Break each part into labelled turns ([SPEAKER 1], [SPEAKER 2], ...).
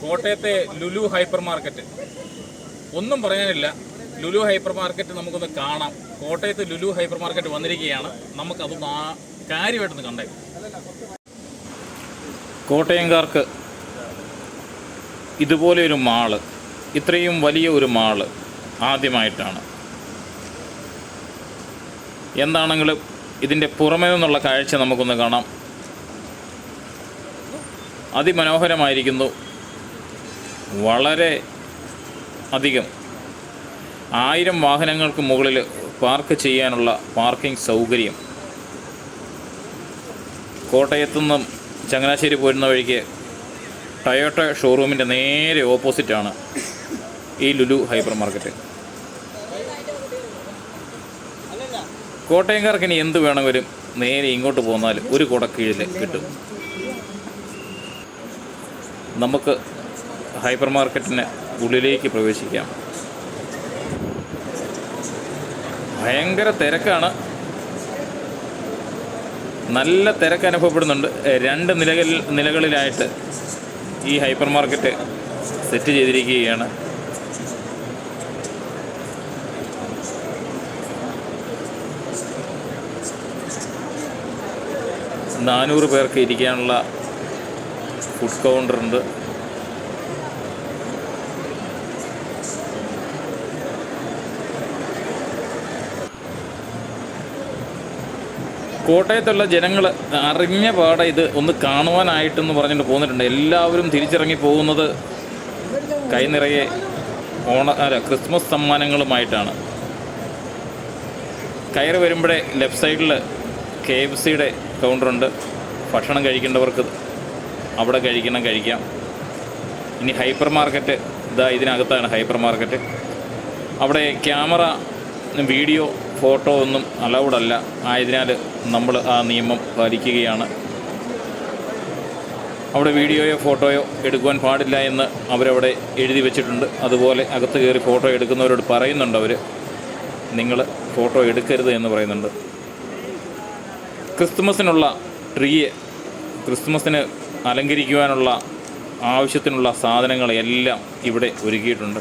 [SPEAKER 1] കോട്ടയത്തെ Lulu hyper market ഒന്നും പറയാനില്ല. ലുലു ഹൈപ്പർ മാർക്കറ്റ് നമുക്കൊന്ന് കാണാം. കോട്ടയത്ത് ലുലു ഹൈപ്പർ മാർക്കറ്റ് വന്നിരിക്കുകയാണ്. നമുക്കതൊന്ന് ആ കാര്യമായിട്ടൊന്ന് കണ്ടേ കോട്ടയംകാർക്ക് ഇതുപോലെ ഒരു മാൾ ഇത്രയും വലിയ ഒരു മാൾ ആദ്യമായിട്ടാണ്. എന്താണെങ്കിലും ഇതിന്റെ പുറമേ നിന്നുള്ള കാഴ്ച നമുക്കൊന്ന് കാണാം. അതിമനോഹരമായിരിക്കുന്നു. വളരെ അധികം ആയിരം വാഹനങ്ങൾക്ക് മുകളിൽ പാർക്ക് ചെയ്യാനുള്ള പാർക്കിംഗ് സൗകര്യം. കോട്ടയത്തുനിന്നും ചങ്ങനാശ്ശേരി പോരുന്ന വഴിക്ക് ടയോട്ട ഷോറൂമിന്റെ നേരെ ഓപ്പോസിറ്റാണ് ഈ ലുലു ഹൈപ്പർ മാർക്കറ്റ് കോട്ടയംകാർക്ക് ഇനി എന്ത് വേണമെങ്കിലും നേരെ ഇങ്ങോട്ട് പോന്നാൽ ഒരു കുടക്കീഴിൽ കിട്ടും. നമുക്ക് ഹൈപ്പർ മാർക്കറ്റിന് ഉള്ളിലേക്ക് പ്രവേശിക്കാം. ഭയങ്കര തിരക്കാണ്. നല്ല തിരക്ക് അനുഭവപ്പെടുന്നുണ്ട്. രണ്ട് നിലകളിൽ നിലകളിലായിട്ട് ഈ ഹൈപ്പർ മാർക്കറ്റ് സെറ്റ് ചെയ്തിരിക്കുകയാണ്. നാനൂറ് പേർക്ക് ഇരിക്കാനുള്ള ഫുഡ് കൗണ്ടർ ഉണ്ട് കോട്ടയത്തുള്ള ജനങ്ങൾ അറിഞ്ഞ പാടെ ഇത് ഒന്ന് കാണുവാനായിട്ടെന്ന് പറഞ്ഞിട്ട് പോന്നിട്ടുണ്ട്. എല്ലാവരും തിരിച്ചിറങ്ങി പോകുന്നത് കൈനിറയെ ഓണ അല്ല ക്രിസ്മസ് സമ്മാനങ്ങളുമായിട്ടാണ്. കയറി വരുമ്പോഴേ ലെഫ്റ്റ് സൈഡിൽ കെ എഫ് സിയുടെ കൗണ്ടറുണ്ട്. ഭക്ഷണം കഴിക്കേണ്ടവർക്ക് അവിടെ കഴിക്കണം കഴിക്കാം. ഇനി ഹൈപ്പർ മാർക്കറ്റ് ഇതാ ഇതിനകത്താണ് ഹൈപ്പർ മാർക്കറ്റ്. അവിടെ ക്യാമറ വീഡിയോ ഫോട്ടോ ഒന്നും അലൗഡല്ല. ആയതിനാൽ നമ്മൾ ആ നിയമം പാലിക്കുകയാണ്. അവിടെ വീഡിയോയോ ഫോട്ടോയോ എടുക്കുവാൻ പാടില്ല എന്ന് അവരവിടെ എഴുതി വെച്ചിട്ടുണ്ട്. അതുപോലെ അകത്ത് കയറി ഫോട്ടോ എടുക്കുന്നവരോട് പറയുന്നുണ്ട് അവർ നിങ്ങൾ ഫോട്ടോ എടുക്കരുത് എന്ന് പറയുന്നുണ്ട്. ക്രിസ്തുമസിനുള്ള ട്രീയെ ക്രിസ്തുമസിന് അലങ്കരിക്കുവാനുള്ള ആവശ്യത്തിനുള്ള സാധനങ്ങളെല്ലാം ഇവിടെ ഒരുക്കിയിട്ടുണ്ട്.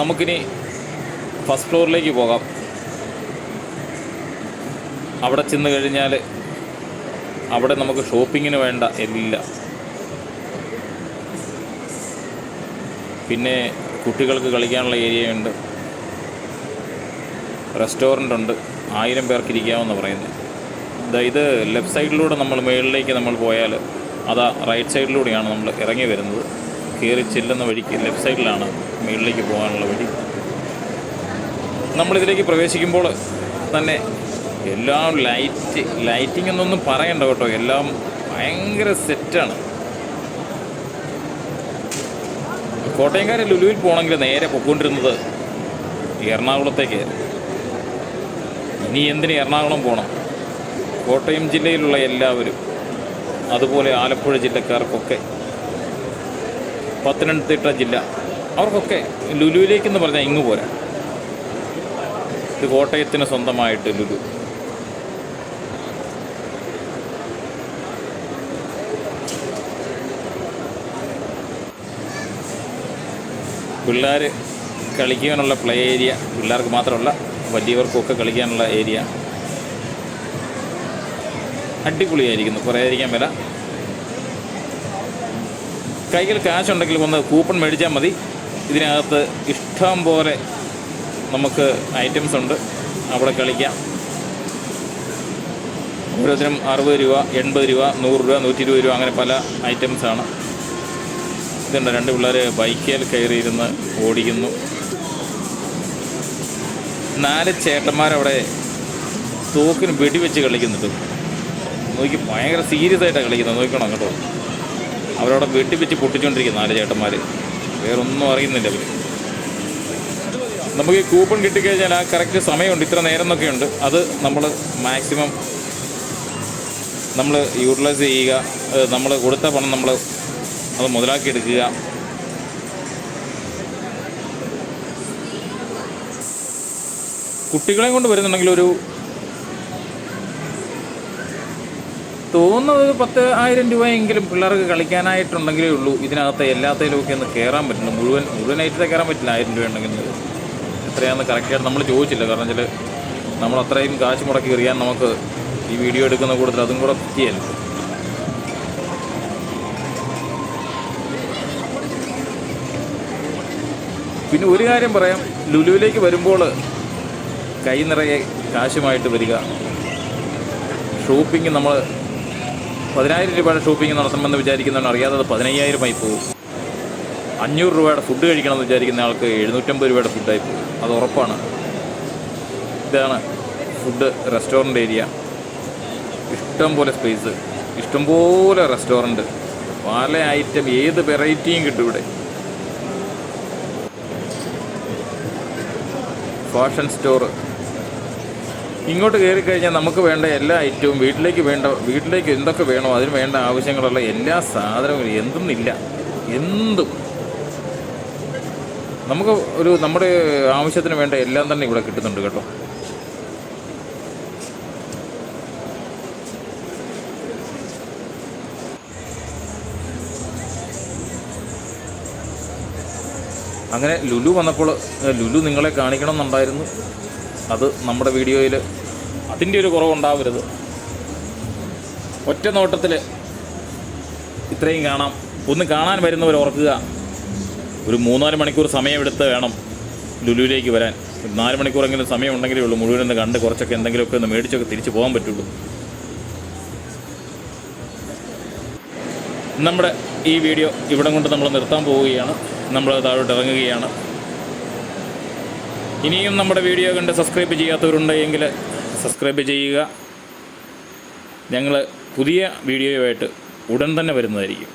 [SPEAKER 1] നമുക്കിനി ഫസ്റ്റ് ഫ്ലോറിലേക്ക് പോകാം. അവിടെ ചെന്ന് കഴിഞ്ഞാൽ അവിടെ നമുക്ക് ഷോപ്പിങ്ങിന് വേണ്ട എല്ലാം. പിന്നെ കുട്ടികൾക്ക് കളിക്കാനുള്ള ഏരിയയുണ്ട് റെസ്റ്റോറന്റ് ഉണ്ട്. ആയിരം പേർക്ക് ഇരിക്കാമെന്ന് പറയുന്നു. ഇതാ ഇത് ലെഫ്റ്റ് സൈഡിലൂടെ നമ്മൾ മുകളിലേക്ക് നമ്മൾ പോയാൽ അതാ റൈറ്റ് സൈഡിലൂടെയാണ് നമ്മൾ ഇറങ്ങി വരുന്നത്. കയറി ചെല്ലുന്ന വഴിക്ക് ലെഫ്റ്റ് സൈഡിലാണ് മുകളിലേക്ക് പോകാനുള്ള വഴി. നമ്മളിതിലേക്ക് പ്രവേശിക്കുമ്പോൾ തന്നെ എല്ലാം ലൈറ്റ് ലൈറ്റിംഗ് എന്നൊന്നും പറയണ്ട കേട്ടോ. എല്ലാം ഭയങ്കര സെറ്റാണ് കോട്ടയംകാരെ ലുലുവിൽ പോകണമെങ്കിൽ നേരെ പൊക്കൊണ്ടിരുന്നത് എറണാകുളത്തേക്ക്. ഇനി എന്തിന് എറണാകുളം പോകണം കോട്ടയം ജില്ലയിലുള്ള എല്ലാവരും അതുപോലെ ആലപ്പുഴ ജില്ലക്കാർക്കൊക്കെ പത്തനംതിട്ട ജില്ല. അവർക്കൊക്കെ ലുലുവിലേക്കെന്ന് പറഞ്ഞാൽ ഇങ്ങ് പോരാ. ഇത് കോട്ടയത്തിന് സ്വന്തമായിട്ട് ലുലു. പിള്ളേർ കളിക്കാനുള്ള പ്ലേ ഏരിയ പിള്ളേർക്ക് മാത്രമല്ല വലിയവർക്കൊക്കെ കളിക്കാനുള്ള ഏരിയ അടിപൊളിയായിരിക്കുന്നു. കുറേ ആയിരിക്കാൻ വില. കയ്യിൽ കാശ് ഉണ്ടെങ്കിൽ ഒന്ന് കൂപ്പൺ മേടിച്ചാൽ മതി. ഇതിനകത്ത് ഇഷ്ടം പോലെ നമുക്ക് ഐറ്റംസ് ഉണ്ട്. അവിടെ കളിക്കാം. ഓരോരുത്തരും അറുപത് രൂപ എൺപത് രൂപ നൂറ് രൂപ നൂറ്റി ഇരുപത് രൂപ അങ്ങനെ പല ഐറ്റംസാണ്. ഇതുണ്ട് രണ്ട് പിള്ളേർ ബൈക്കിൽ കയറിയിരുന്ന് ഓടിക്കുന്നു. നാല് ചേട്ടന്മാരവിടെ തോക്കിന് വെടിവെച്ച് കളിക്കുന്നുണ്ട്. നോക്കി ഭയങ്കര സീരിയസ് ആയിട്ടാണ് കളിക്കുന്നത്. നോക്കണം കേട്ടോ. അവരവിടെ വീട്ടിൽ വെച്ച് പൊട്ടിച്ചുകൊണ്ടിരിക്കുന്ന നാല് ചേട്ടന്മാർ വേറൊന്നും അറിയുന്നില്ല അവർ നമുക്ക് ഈ കൂപ്പൺ കിട്ടിക്കഴിഞ്ഞാൽ ആ കറക്റ്റ് സമയമുണ്ട്. ഇത്ര നേരം എന്നൊക്കെയുണ്ട് അത് നമ്മൾ മാക്സിമം നമ്മൾ യൂട്ടിലൈസ് ചെയ്യുക. നമ്മൾ കൊടുത്ത പണം നമ്മൾ അത് മുതലാക്കി എടുക്കുക കുട്ടികളെയും കൊണ്ട് വരുന്നുണ്ടെങ്കിൽ ഒരു തോന്നുന്നത് ഒരു പത്ത് ആയിരം രൂപയെങ്കിലും പിള്ളേർക്ക് കളിക്കാനായിട്ടുണ്ടെങ്കിലേ ഉള്ളൂ. ഇതിനകത്ത് എല്ലാത്തിലുമൊക്കെ ഒന്ന് കയറാൻ പറ്റുള്ളൂ. മുഴുവൻ മുഴുവനായിട്ട് കയറാൻ പറ്റില്ല ആയിരം രൂപ ഉണ്ടെങ്കിൽ. എത്രയാണെന്ന് കറക്റ്റായിട്ട് നമ്മൾ ചോദിച്ചില്ല. കാരണം വെച്ചാൽ നമ്മൾ അത്രയും കാശ് മുടക്കി എറിയാൻ നമുക്ക് ഈ വീഡിയോ എടുക്കുന്ന കൂടുതൽ അതും കൂടെ പറ്റിയല്ല പിന്നെ ഒരു കാര്യം പറയാം. ലുലുവിലേക്ക് വരുമ്പോൾ കൈ നിറയെ കാശുമായിട്ട് വരിക. ഷോപ്പിംഗ് നമ്മൾ പതിനായിരം രൂപയുടെ ഷോപ്പിംഗ് നടത്തണമെന്ന് വിചാരിക്കുന്നവൻ അറിയാതെ അത് പതിനയ്യായിരമായി പോകും. അഞ്ഞൂറ് രൂപയുടെ ഫുഡ് കഴിക്കണമെന്ന് വിചാരിക്കുന്ന ആൾക്ക് എഴുന്നൂറ്റമ്പത് രൂപയുടെ ഫുഡായി പോകും. അത് ഉറപ്പാണ്. ഇതാണ് ഫുഡ് റെസ്റ്റോറന്റ് ഏരിയ. ഇഷ്ടം പോലെ സ്പേസ്. ഇഷ്ടംപോലെ റെസ്റ്റോറന്റ് പല ഐറ്റം ഏത് വെറൈറ്റിയും കിട്ടും ഇവിടെ. ഫാഷൻ സ്റ്റോർ ഇങ്ങോട്ട് കയറി കഴിഞ്ഞാൽ നമുക്ക് വേണ്ട എല്ലാ ഐറ്റവും വീട്ടിലേക്ക് വേണ്ട വീട്ടിലേക്ക് എന്തൊക്കെ വേണോ അതിന് വേണ്ട ആവശ്യങ്ങളുള്ള എല്ലാ സാധനവും എന്തെന്നില്ല. എന്തും. നമുക്ക് ഒരു നമ്മുടെ ആവശ്യത്തിന് വേണ്ട എല്ലാം തന്നെ ഇവിടെ കിട്ടുന്നുണ്ട് കേട്ടോ. അങ്ങനെ ലുലു വന്നപ്പോൾ ലുലു നിങ്ങളെ കാണിക്കണം എന്നുണ്ടായിരുന്നു അത് നമ്മുടെ വീഡിയോയിൽ അതിന്റെ ഒരു കുറവുണ്ടാവരുത്. ഒറ്റ നോട്ടത്തിൽ ഇത്രയും കാണാം. ഒന്ന് കാണാൻ വരുന്നവർ ഓർക്കുക. ഒരു മൂന്നാൽ മണിക്കൂർ സമയമെടുത്ത് വേണം ലുലുവിലേക്ക് വരാൻ. നാല് മണിക്കൂറെങ്കിലും സമയം ഉണ്ടെങ്കിലേ ഉള്ളൂ. മുഴുവനൊന്ന് കണ്ട് കുറച്ചൊക്കെ എന്തെങ്കിലുമൊക്കെ ഒന്ന് മേടിച്ചൊക്കെ തിരിച്ചു പോകാൻ പറ്റുള്ളൂ. നമ്മുടെ ഈ വീഡിയോ ഇവിടെ കൊണ്ട് നമ്മൾ നിർത്താൻ പോവുകയാണ്. നമ്മൾ താഴോട്ട് ഇറങ്ങുകയാണ്. ഇനിയും നമ്മുടെ വീഡിയോ കണ്ട് സബ്സ്ക്രൈബ് ചെയ്യാത്തവരുണ്ടെങ്കിൽ സബ്സ്ക്രൈബ് ചെയ്യുക. ഞങ്ങൾ പുതിയ വീഡിയോയുമായിട്ട് ഉടൻ തന്നെ വരുന്നതായിരിക്കും.